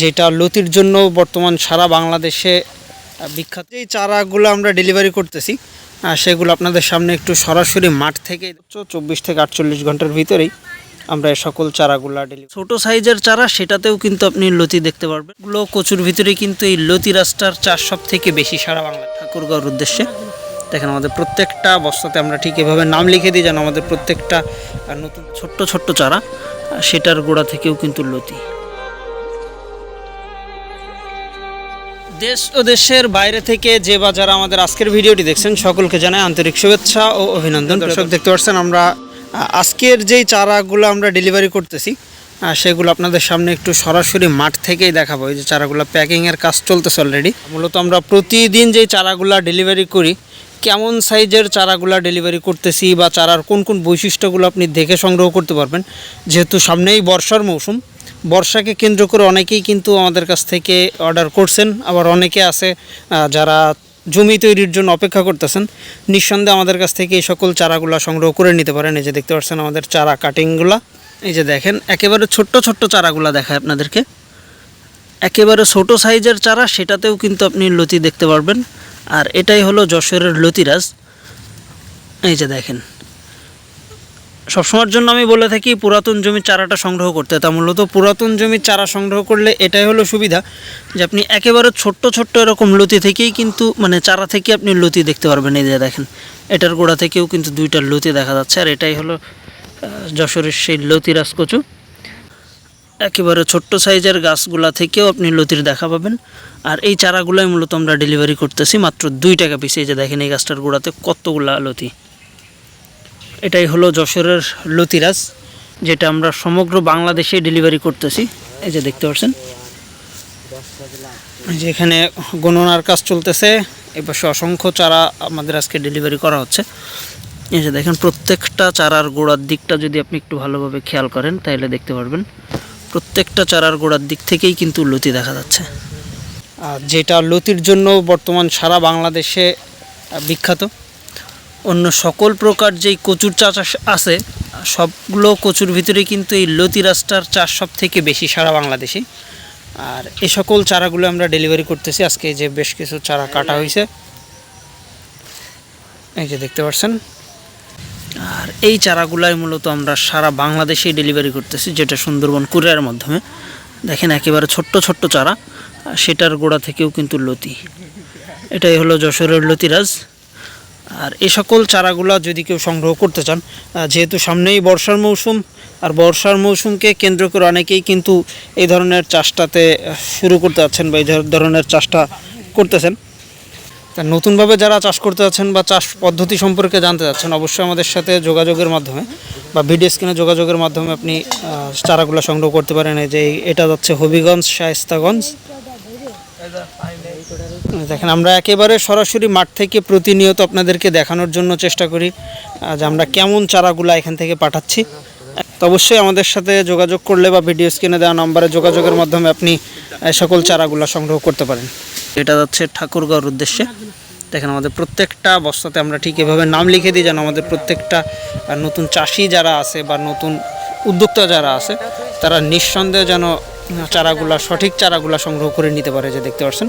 যেটা লতির জন্য বর্তমান সারা বাংলাদেশে বিখ্যাত। এই চারাগুলো আমরা ডেলিভারি করতেছি সেগুলো আপনাদের সামনে একটু সরাসরি মাঠ থেকে, চব্বিশ থেকে আটচল্লিশ ঘণ্টার ভিতরেই আমরা এই সকল চারাগুলা ডেলিভারি ছোট সাইজের চারা, সেটাতেও কিন্তু আপনি লতি দেখতে পারবেন। এগুলো কচুর ভিতরে কিন্তু এই লতি রাস্তার চাষ সব থেকে বেশি সারা বাংলা ঠাকুরগাঁওর উদ্দেশ্যে। দেখেন আমাদের প্রত্যেকটা বস্তাতে আমরা ঠিক এভাবে নাম লিখে দিই যেন আমাদের প্রত্যেকটা নতুন ছোট্ট ছোট্ট চারা সেটার গোড়া থেকেও কিন্তু লতি। দেশ ও দেশের বাইরে থেকে যে বা যারা আমাদের আজকের ভিডিওটি দেখছেন, সকলকে জানাই আন্তরিক শুভেচ্ছা ও অভিনন্দন। দর্শক, দেখতে পাচ্ছেন আমরা আজকের যেই চারাগুলো আমরা ডেলিভারি করতেছি সেগুলো আপনাদের সামনে একটু সরাসরি মাঠ থেকেই দেখাবো। এই যে চারাগুলো প্যাকিংয়ের কাজ চলতেছে অলরেডি মূলত আমরা প্রতিদিন যেই চারাগুলো ডেলিভারি করি, কেমন সাইজের চারাগুলা ডেলিভারি করতেছি বা চারার কোন কোন বৈশিষ্ট্যগুলো আপনি দেখে সংগ্রহ করতে পারবেন, যেহেতু সামনেই বর্ষার মৌসুম বর্ষাকে কেন্দ্র করে অনেকেই কিন্তু আমাদের কাছ থেকে অর্ডার করছেন। আবার অনেকে আছে যারা জমি তৈরির জন্য অপেক্ষা করতেছেন। নিঃসন্দেহে আমাদের কাছ থেকে এই সকল চারাগুলা সংগ্রহ করে নিতে পারেন। এই যে দেখতে পাচ্ছেন আমাদের চারা কাটিংগুলা এই যে দেখেন, একেবারে ছোট্ট ছোট্ট চারাগুলা দেখায় আপনাদেরকে। একেবারে ছোট সাইজের চারা, সেটাতেও কিন্তু আপনি লতি দেখতে পারবেন। আর এটাই হলো যশোরের লতিরাজ। এই যে দেখেন সবসময়ের জন্য আমি বলে থাকি, পুরাতন জমির চারাটা সংগ্রহ করতে। তা মূলত পুরাতন জমির চারা সংগ্রহ করলে এটাই হলো সুবিধা যে আপনি একেবারে ছোট্ট ছোট্ট এরকম লতি থেকেই কিন্তু মানে চারা থেকে আপনি লতি দেখতে পারবেন। এই যে দেখেন, এটার গোড়া থেকেও কিন্তু দুইটা লতি দেখা যাচ্ছে আর এটাই হলো যশোরের সেই লতিরাজ কচু একেবারে ছোট্ট সাইজের গাছগুলা থেকেও আপনি লতির দেখা পাবেন। আর এই চারাগুলোই মূলত আমরা ডেলিভারি করতেছি মাত্র দুই টাকা পিস। এই যে দেখেন এই গাছটার গোড়াতে কতগুলা লতি। এটাই হলো যশোরের লতিরাজ, যেটা আমরা সমগ্র বাংলাদেশে ডেলিভারি করতেছি। এই যে দেখতে পাচ্ছেন। যে এখানে গণনার কাজ চলতেছে। এবার অসংখ্য চারা আমাদের আজকে ডেলিভারি করা হচ্ছে। এই যে দেখেন, প্রত্যেকটা চারার গোড়ার দিকটা যদি আপনি একটু ভালোভাবে খেয়াল করেন, তাহলে দেখতে পারবেন। প্রত্যেকটা চারার গোড়ার দিক থেকেই কিন্তু লতি দেখা যাচ্ছে। আর যেটা লতির জন্য বর্তমান সারা বাংলাদেশে বিখ্যাত অন্য সকল প্রকার যেই কচুর চাষ আছে, সবগুলো কচুর ভিতরে কিন্তু এই লতি রাস্তার চাষ সব থেকে বেশি সারা বাংলাদেশে। আর এ সকল চারাগুলো আমরা ডেলিভারি করতেছি। আজকে যে বেশ কিছু চারা কাটা হয়েছে এই যে দেখতে পাচ্ছেন। আর এই চারাগুলাই মূলত আমরা সারা বাংলাদেশেই ডেলিভারি করতেছি, যেটা সুন্দরবন কুরিয়ারের মাধ্যমে। দেখেন একেবারে ছোট্ট ছোট্ট চারা। সেটার গোড়া থেকেও কিন্তু লতি। এটাই হলো যশোরের লতিরাজ। আর এই সকল চারাগুলা যদি কেউ সংগ্রহ করতে চান যেহেতু সামনেই বর্ষার মৌসুম, আর বর্ষার মৌসুমকে কেন্দ্র করে অনেকেই কিন্তু এই ধরনের চাষটাতে শুরু করতে যাচ্ছেন বা এই ধর- ধরনের চাষটা করতেছেন। নতুনভাবে যারা চাষ করতে যাচ্ছেন বা চাষ পদ্ধতি সম্পর্কে জানতে চাচ্ছেন অবশ্যই আমাদের সাথে যোগাযোগের মাধ্যমে বা ভিডিও স্ক্রিনে যোগাযোগের মাধ্যমে আপনি চারাগুলো সংগ্রহ করতে পারেন। যে এটা যাচ্ছে হবিগঞ্জ শায়েস্তাগঞ্জ। দেখেন, আমরা একেবারে সরাসরি মাঠ থেকে প্রতিনিয়ত আপনাদেরকে দেখানোর জন্য চেষ্টা করি যে আমরা কেমন চারাগুলো এখান থেকে পাঠাচ্ছি। তো অবশ্যই আমাদের সাথে যোগাযোগ করলে বা ভিডিও স্ক্রিনে দেওয়া নম্বরে যোগাযোগের মাধ্যমে আপনি সকল চারাগুলো সংগ্রহ করতে পারেন। এটা যাচ্ছে ঠাকুরগাঁওর উদ্দেশ্যে। দেখেন, আমাদের প্রত্যেকটা বস্তাতে আমরা ঠিক এভাবে নাম লিখে দিই যেন আমাদের প্রত্যেকটা নতুন চাষি যারা আছে বা নতুন উদ্যোক্তা যারা আছে, তারা নিঃসন্দেহে যেন চারাগুলা, সঠিক চারাগুলা সংগ্রহ করে নিতে পারে, যে দেখতে পাচ্ছেন।